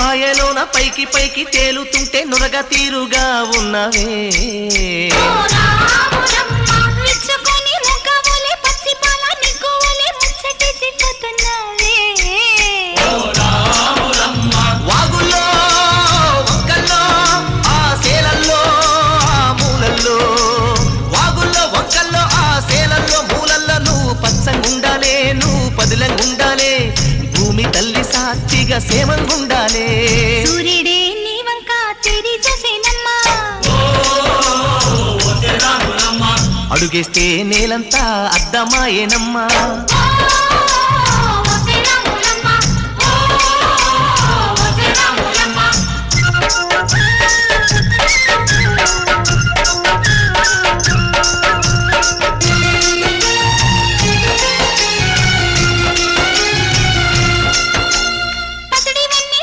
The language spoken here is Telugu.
పాయలోన పైకి పైకి తేలుతుంటే నురగ తీరుగా ఉన్నవే. ఆ సేలల్లో వాగుల్లో ఆ సేలల్లో నువ్వు పచ్చంగుండాలే నువ్వు పదిలంగుండాలే. భూమి తల్లి సాక్షిగా సేమంగుండాలే సూర్యుడే నీ వంక తిరి చూసేనమ్మా అడుగేస్తే నేలంతా అద్దమాయేనమ్మా